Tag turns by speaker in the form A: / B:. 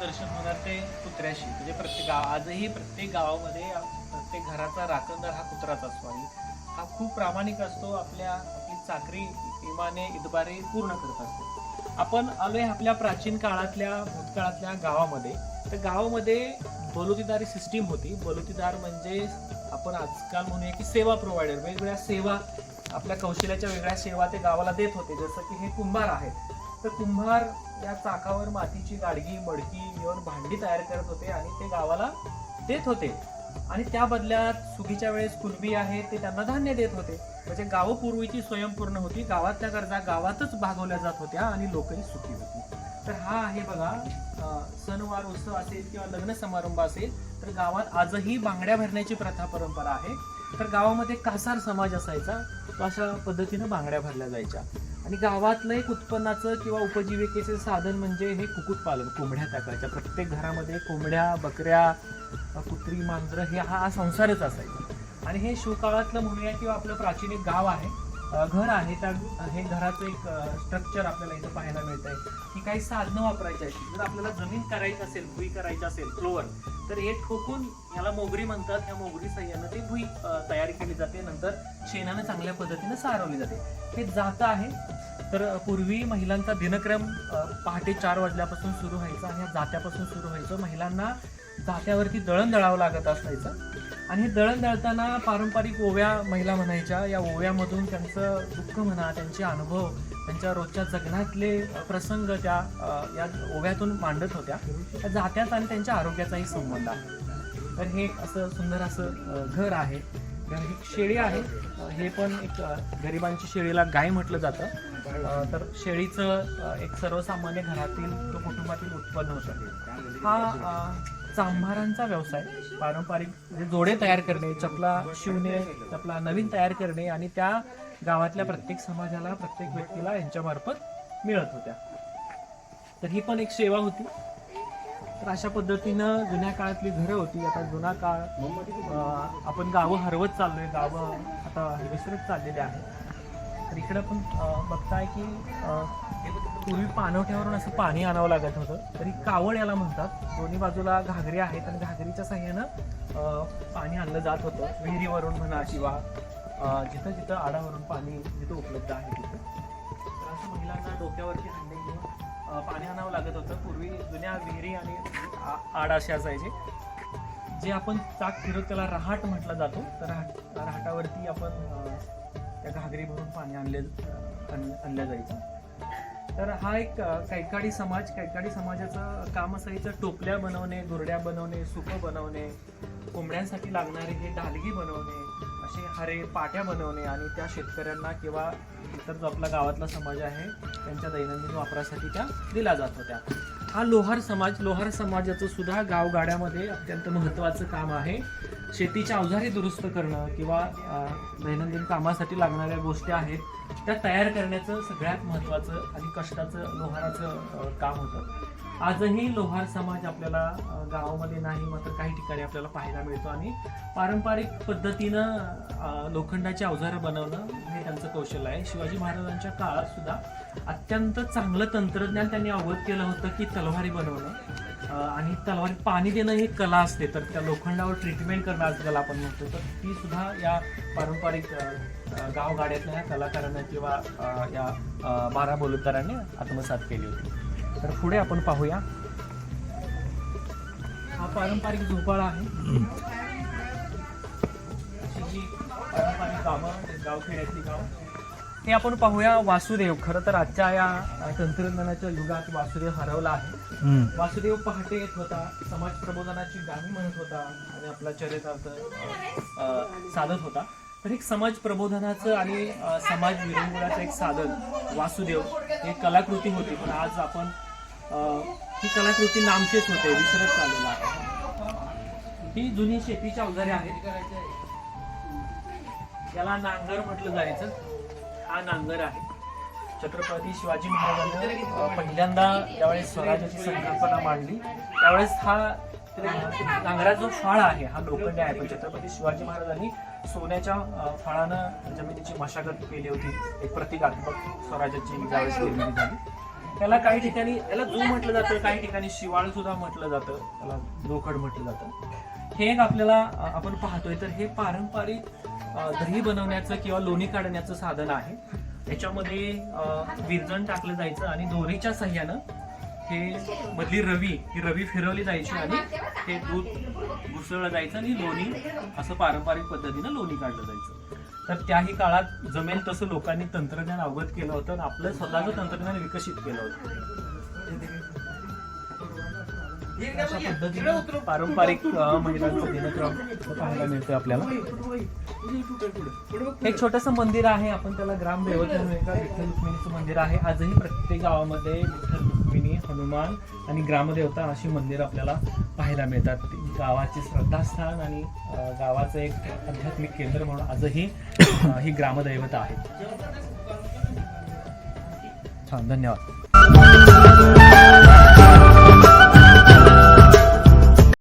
A: दर्शन होणार ते कुत्र्याशी. म्हणजे प्रत्येक गाव आजही प्रत्येक गावामध्ये प्रत्येक घराचा राखणदार हा कुत्राच असतो. आणि हा खूप प्रामाणिक असतो. आपल्या आपली चाकरी इमाने इतबारे पूर्ण करत असतो. आपण आलोय आपल्या प्राचीन काळातल्या भूतकाळातल्या गावामध्ये. तर गावामध्ये बलुतीदारी सिस्टीम होती. बलुतीदार म्हणजे आपण आजकाल म्हणूया की सेवा प्रोव्हायडर वेगवेगळ्या सेवा आपल्या कौशल्याच्या वेगळ्या सेवा ते गावाला देत होते. जसं की हे कुंभार आहेत. तर कुंभार या चाकावर मातीची गाडगी मडकी घेऊन भांडी तयार करत होते आणि ते गावाला देत होते. आणि त्या बदल्यात सुगीच्या वेळेस कुणबी आहे ते त्यांना धान्य देत होते. म्हणजे गावं पूर्वीची स्वयंपूर्ण होती. गावातल्या गरजा गावातच भागवल्या जात होत्या आणि लोकही सुखी होती. तर हा आहे बघा सणवार उत्सव असेल किंवा लग्न समारंभ असेल तर गावात आजही बांगड्या भरण्याची प्रथा परंपरा आहे. तर गावामध्ये कासार समाज असायचा तो अशा पद्धतीनं बांगड्या भरल्या जायच्या. आणि गावातलं एक उत्पन्नाचं किंवा उपजीविकेचं साधन म्हणजे हे कुक्कुटपालन कोंबड्या टाकायच्या. प्रत्येक घरामध्ये कोंबड्या बकऱ्या कुत्री मांजरं हे हा संसारच असायचा. आणि हे शिवकाळातलं म्हणूया किंवा आपलं प्राचीन एक गाव आहे. घर आहे त्या हे घराचं एक स्ट्रक्चर आपल्याला इथं पाहायला मिळत आहे की काही साधनं वापरायची अशी जर आपल्याला जमीन करायची असेल भुई करायची असेल फ्लोअर तर हे ठोकून याला मोगरी म्हणतात. ह्या मोगरी सह्यानं ते भुई तयार केली जाते. नंतर शेणानं चांगल्या पद्धतीनं सारवली जाते. हे जातं आहे तर पूर्वी महिलांचा दिनक्रम पहाटे चार वाजल्यापासून सुरू व्हायचा आणि जात्यापासून सुरू व्हायचं. महिलांना जात्यावरती दळण दळावं लागत असायचं. आणि हे दळण दळताना पारंपरिक ओव्या महिला म्हणायच्या. या ओव्यामधून त्यांचं दुःख म्हणा त्यांचे अनुभव त्यांच्या रोजच्या जगण्यातले प्रसंग त्या या ओव्यातून मांडत होत्या. त्या जात्यात आणि त्यांच्या आरोग्याचाही संबंध आहे. तर हे एक असं सुंदर असं घर आहे. तर ही शेळी आहे. हे पण एक गरिबांची शेळीला गाय म्हटलं जातं. तर शेळीचं एक सर्वसामान्य घरातील तो कुटुंबातील उत्पन्न होतं. हा चांभारांचा व्यवसाय. पारंपरिक म्हणजे जोडे तयार करणे चपला शिवणे चपला नवीन तयार करणे आणि त्या गावातल्या प्रत्येक समाजाला प्रत्येक व्यक्तीला यांच्यामार्फत मिळत होत्या. तर ही पण एक सेवा होती. तर अशा पद्धतीनं जुन्या काळातली घरं होती. आता जुना काळ आपण गावं हरवत चाललोय. गावं आता विसरत चाललेली आहे तर इकडं पण बघताय की पूर्वी पाणवठ्यावरून असं पाणी आणावं लागत होतं. तरी कावड याला म्हणतात. दोन्ही बाजूला घागरी आहेत आणि घागरीच्या साह्यानं पाणी आणलं जात होतं. विहिरीवरून म्हणा किंवा जिथं जिथं आडावरून पाणी जिथं उपलब्ध आहे तिथं. तर असं महिलांना डोक्यावरती हंडे घेऊन पाणी आणावं लागत होतं. पूर्वी जुन्या विहिरी आणि आ- आड असे असायचे. जे आपण चाक फिरत त्याला रहाट म्हटला जातो. तर रहाट रहाटावरती आपण त्या घागरी भरून पाणी आणले आणलं जायचं. तर हा एक कैकाडी समाज कैकाडी समाजाचं काम असायचं टोपल्या बनवणे गुरड्या बनवणे सुकं बनवणे कोंबड्यांसाठी लागणारे हे ढालगी बनवणे असे हरे पाट्या बनवणे आणि त्या शेतकऱ्यांना किंवा इतर जो आपला गावातला समाज आहे त्यांच्या दैनंदिन वापरासाठी त्या दिल्या जात होत्या. हा लोहार समाज लोहार समाजाचं सुद्धा गावगाड्यामध्ये अत्यंत महत्त्वाचं काम आहे. शेतीच्या अवजारे दुरुस्त करणं किंवा दैनंदिन कामासाठी लागणाऱ्या गोष्टी आहेत त्या तयार करण्याचं सगळ्यात महत्त्वाचं आणि कष्टाचं लोहाराचं काम होतं. आजही लोहार समाज आपल्याला गावामध्ये नाही मात्र काही ठिकाणी आपल्याला पाहायला मिळतो. आणि पारंपरिक पद्धतीनं लोखंडाचे अवजारं बनवणं हे त्यांचं कौशल्य आहे. शिवाजी महाराजांच्या काळात सुद्धा अत्यंत चांगलं तंत्रज्ञान त्यांनी अवगत केलं होतं की तलवारी बनवणं आणि तलवारीत पाणी देणं ही कला असते. तर त्या लोखंडावर ट्रीटमेंट करणं आजकाल आपण म्हणतो. तर ती सुद्धा या पारंपरिक गाव गाड्यातल्या गावगाड्यातल्या कलाकारांना किंवा या बारा बोलकरांनी आत्मसात केली होती. तर पुढे आपण पाहूया. हा पारंपरिक झोपाळा आहे. पारंपरिक गावं गावखेड्यातली गाव हे आपण पाहूया वासुदेव. खरं तर आजच्या या तंत्रज्ञानाच्या युगात वासुदेव हरवला आहे. वासुदेव पहाटे येत होता समाज प्रबोधनाची गाणी म्हणत होता आणि आपला चरितार्थ साधत होता. तर एक समाज प्रबोधनाचं आणि समाज विरंगुळाचं एक साधन वासुदेव हे कलाकृती होती. पण आज आपण ही कलाकृती नामशेष होते विसरत चाललेला आहे. ही जुनी शेतीची अवजारे आहेत. याला नांगर म्हटलं जायचं. हा नांगर आहे. छत्रपती शिवाजी महाराजांनी पहिल्यांदा ज्यावेळेस स्वराज्याची संकल्पना मांडली त्यावेळेस हा नांगरा नांगराचा जो फाळ आहे हा लोखंड आहे. पण छत्रपती शिवाजी महाराजांनी सोन्याच्या फाळानं म्हणजे जमिनीची मशागत केली होती. एक प्रतिकात्मक स्वराज्याची ज्यावेळेस निर्मिती झाली. त्याला काही ठिकाणी याला जो म्हटलं जातं काही ठिकाणी शिवाळ सुद्धा म्हटलं जातं त्याला जोखड म्हटलं जातं. हे एक आपल्याला आपण पाहतोय. तर हे पारंपरिक दही बनवण्याचं किंवा लोणी काढण्याचं साधन आहे. याच्यामध्ये विरजण टाकलं जायचं आणि दोरीच्या सहाय्यानं हे मधली रवी ही रवी फिरवली जायची आणि हे दूध घुसळलं जायचं आणि लोणी असं पारंपरिक पद्धतीनं लोणी काढलं जायचं. तर त्याही काळात जमेल तसं लोकांनी तंत्रज्ञान अवगत केलं होतं आणि आपलं स्वतःचं तंत्रज्ञान विकसित केलं होतं. अशा पद्धतीने पारंपरिक महिलांचा दिनक्रम पाहायला मिळतोय आपल्याला. एक छोटस मंदिर आहे आपण त्याला ग्राम दैवत म्हणून विठ्ठल रुक्मिणीचं मंदिर आहे. आजही प्रत्येक गावामध्ये विठ्ठल रुक्मिणी हनुमान आणि ग्रामदेवता अशी मंदिर आपल्याला पाहायला मिळतात. गावाचे श्रद्धास्थान आणि गावाचं एक आध्यात्मिक केंद्र म्हणून आजही ही ग्रामदैवता आहे. छान धन्यवाद.